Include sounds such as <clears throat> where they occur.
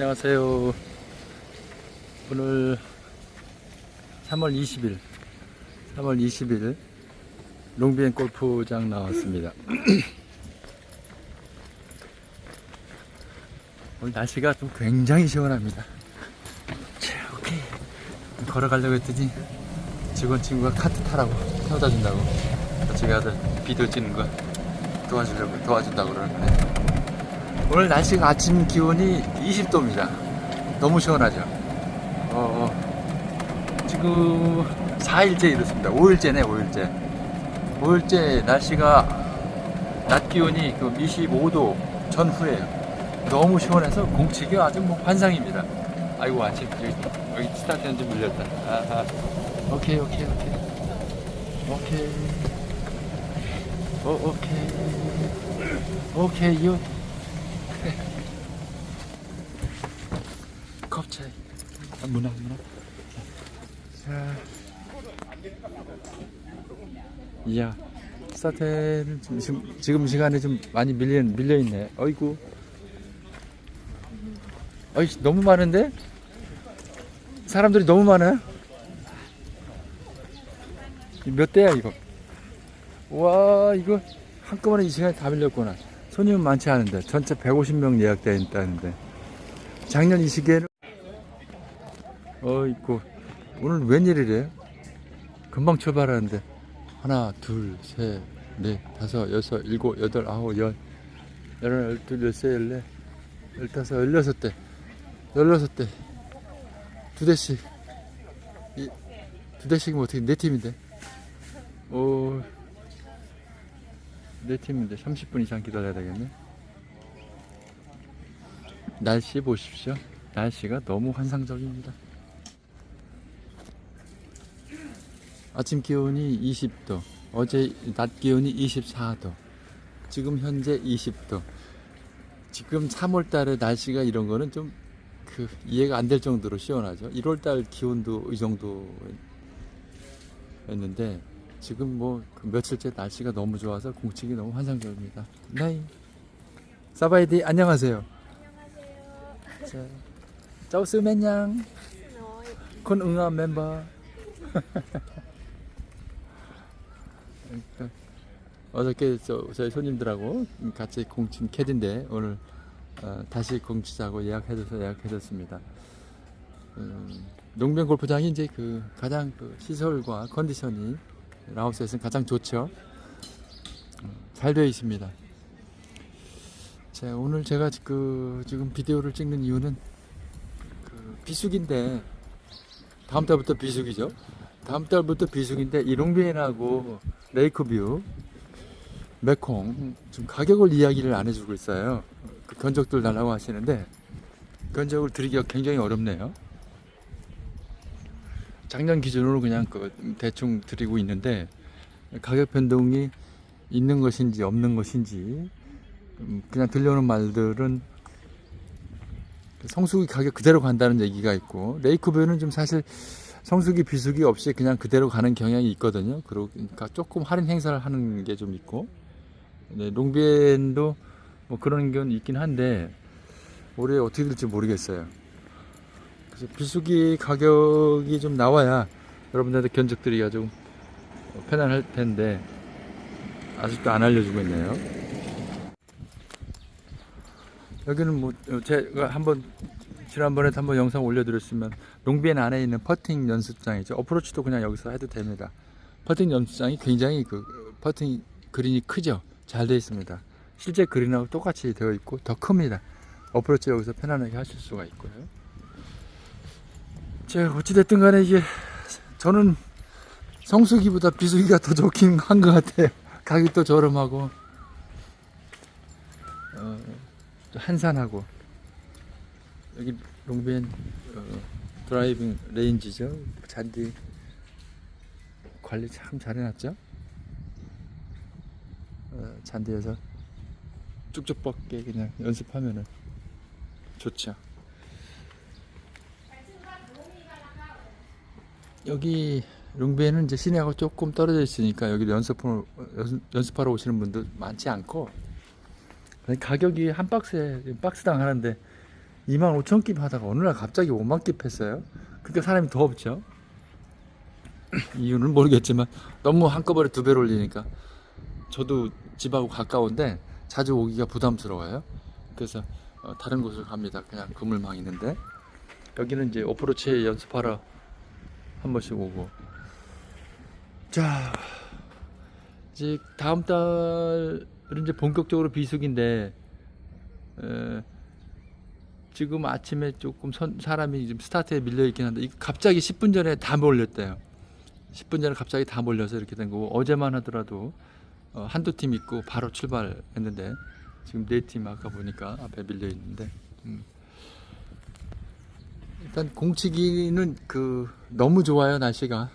안녕하세요. 오늘 3월 20일, 3월 20일 롱비엔 골프장 나왔습니다. <clears throat> 오늘 날씨가 좀 굉장히 시원합니다. 자, 오케이. 걸어가려고 했더니 직원 친구가 카트 타라고 태워다 준다고 저기 아들 비디오 찍는 거 도와주려고 도와준다고 그러는데 오늘 날씨가 아침 기온이 20도입니다. 너무 시원하죠. 어, 어. 지금 4일째 이렇습니다. 5일째네, 5일째. 5일째 날씨가 낮 기온이 그 25도 전후에 너무 시원해서 공치기 아주 뭐 환상입니다. 아이고, 아침 여기, 여기 스타트는 좀 밀렸다. 아하. 오케이, 오케이, 오케이. 오케이. 오, 오케이. 오케이, 요. <laughs> 컵차이. 아, 문화 문화 자. 이야 스타트는 지금, 지금, 시간에 좀 많이 밀려, 밀려있네. 어이구. 어이 너무 많은데? 사람들이 너무 많아? 이몇 대야 이거? 와 이거 한꺼번에 이 시간에 다 밀렸구나 손님은 많지 않은데 전체 150명 예약되어 있다는데 작년 이 시기에는 어이구 오늘 웬일이래? 금방 출발하는데 하나 둘셋넷 다섯 여섯 일곱 여덟 아홉 열. 열하나 열둘 열세 열네 열다섯 열여섯 대 열여섯 대. 두 대씩. 이, 두 대씩이면 어떻게 네 팀인데? 오 네 팀인데 30분 이상 기다려야 되겠네. 날씨 보십시오. 날씨가 너무 환상적입니다. 아침 기온이 20도, 어제 낮 기온이 24도, 지금 현재 20도. 지금 3월 달에 날씨가 이런 거는 좀 그 이해가 안 될 정도로 시원하죠. 1월 달 기온도 이 정도였는데 지금 뭐 그 며칠째 날씨가 너무 좋아서 공치기 너무 환상적입니다. 네. 사바이디 안녕하세요. 자, 짜오스 맨양 콘 응아 멤버. <laughs> 그러니까 어저께 저, 저희 손님들하고 같이 공친 캐딘데 오늘 어, 다시 공치자고 예약해줘서 예약해줬습니다. 음, 농변 골프장이 이제 그 가장 그 시설과 컨디션이 라오스에서는 가장 좋죠. 어, 잘 되어 있습니다. 자, 오늘 제가 그 지금 비디오를 찍는 이유는 그 비수기인데 다음 달부터 비수기죠. 다음 달부터 비수기인데 이롱비엔하고 레이크뷰 메콩 지금 가격을 이야기를 안 해주고 있어요. 그 견적들 달라고 하시는데 견적을 드리기가 굉장히 어렵네요. 작년 기준으로 그냥 그 대충 드리고 있는데 가격 변동이 있는 것인지 없는 것인지 음, 그냥 들려오는 말들은 성수기 가격 그대로 간다는 얘기가 있고 레이크뷰는 좀 사실 성수기 비수기 없이 그냥 그대로 가는 경향이 있거든요. 그러니까 조금 할인 행사를 하는 게 좀 있고 네, 롱비엔도 뭐 그런 건 있긴 한데 올해 어떻게 될지 모르겠어요. 비수기 가격이 좀 나와야 여러분들한테 견적드리기가 좀 편안할 텐데 아직도 안 알려주고 있네요. 여기는 뭐 제가 한번 지난번에 한번 영상 올려드렸으면 롱비엔 안에 있는 퍼팅 연습장이죠. 어프로치도 그냥 여기서 해도 됩니다. 퍼팅 연습장이 굉장히 그 퍼팅 그린이 크죠. 잘 되어 있습니다. 실제 그린하고 똑같이 되어 있고 더 큽니다. 어프로치 여기서 편안하게 하실 수가 있고요. 자, 어찌됐든 간에 이게 저는 성수기보다 비수기가 더 좋긴 한 것 같아요. <laughs> 가격도 저렴하고, 어, 또 한산하고, 여기 롱벤 어, 드라이빙 레인지죠. 잔디 관리 참 잘해놨죠. 어, 잔디에서 쭉쭉 뻗게 그냥 연습하면은 좋죠. 여기 롱베는 이제 시내하고 조금 떨어져 있으니까 여기 연습을 연습, 연습 하러 오시는 분들 많지 않고 가격이 한 박스에 박스당 하는데 2만 5천 킵 하다가 어느 날 갑자기 5만 킵 했어요. 그러니까 사람이 더 없죠. <clears throat> 이유는 모르겠지만 너무 한꺼번에 두 배로 올리니까 저도 집하고 가까운데 자주 오기가 부담스러워요. 그래서 어, 다른 곳을 갑니다. 그냥 그물망 있는데 여기는 이제 어프로치 연습하러 한 번씩 오고 자 이제 다음 달은 이제 본격적으로 비수기인데 에, 지금 아침에 조금 선- 사람이 지금 스타트에 밀려 있긴 한데 갑자기 10분 전에 다 몰렸대요. 10분 전에 갑자기 다 몰려서 이렇게 된 거고 어제만 하더라도 어, 한두 팀 있고 바로 출발했는데 지금 네 팀 아까 보니까 앞에 밀려 있는데 음. 일단 공치기는 그 너무 좋아요 날씨가